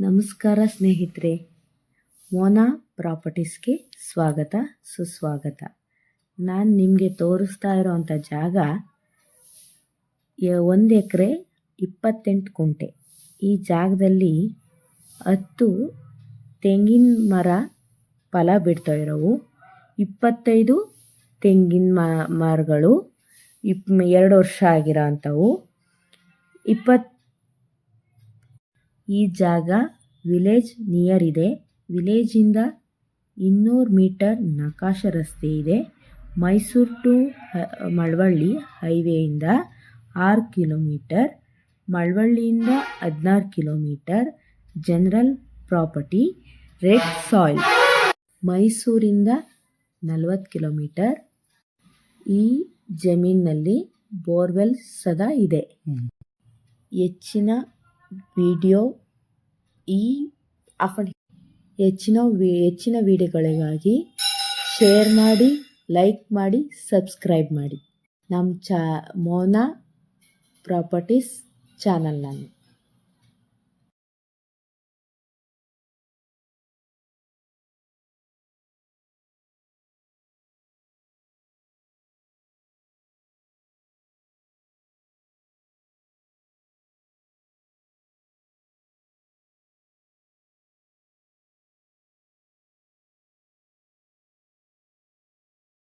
ನಮಸ್ಕಾರ ಸ್ನೇಹಿತರೆ. ಮೋನಾ ಪ್ರಾಪರ್ಟೀಸ್ಗೆ ಸ್ವಾಗತ, ಸುಸ್ವಾಗತ. ನಾನು ನಿಮಗೆ ತೋರಿಸ್ತಾ ಇರೋವಂಥ ಜಾಗ ಒಂದು ಎಕರೆ ಇಪ್ಪತ್ತೆಂಟು ಕುಂಟೆ. ಈ ಜಾಗದಲ್ಲಿ ಹತ್ತು ತೆಂಗಿನ ಮರ ಫಲ ಬಿಡ್ತಾ ಇರೋವು. ಇಪ್ಪತ್ತೈದು ತೆಂಗಿನ ಮರಗಳು, ಇಪ್, ಎರಡು ವರ್ಷ ಆಗಿರೋ ಅಂಥವು. ಇಪ್ಪತ್ತು ಈ ಜಾಗ ವಿಲೇಜ್ ನಿಯರ್ ಇದೆ. ವಿಲೇಜಿಂದ ಇನ್ನೂರು ಮೀಟರ್ ನಕಾಶ ರಸ್ತೆ ಇದೆ. ಮೈಸೂರು ಟು ಮಳವಳ್ಳಿ ಹೈವೇಯಿಂದ ಆರು ಕಿಲೋಮೀಟರ್ ಮಳವಳ್ಳಿಯಿಂದ ಹದಿನಾರು kilometre general property red soil. ಮೈಸೂರಿಂದ ನಲವತ್ತು ಕಿಲೋಮೀಟರ್. ಈ ಜಮೀನಿನಲ್ಲಿ ಬೋರ್ವೆಲ್ ಸದಾ ಇದೆ. ಹೆಚ್ಚಿನ ವಿಡಿಯೋ ಈ ಆಫರ್ ಹೆಚ್ಚಿನ ಹೆಚ್ಚಿನ ವಿಡಿಯೋಗಳಿಗಾಗಿ ಶೇರ್ ಮಾಡಿ ಲೈಕ್ ಮಾಡಿ ಸಬ್ಸ್ಕ್ರೈಬ್ ಮಾಡಿ. ನಮ್ಮ ಚಾ, ಮೋನಾ ಪ್ರಾಪರ್ಟೀಸ್ ಚಾನಲ್ನಲ್ಲಿ.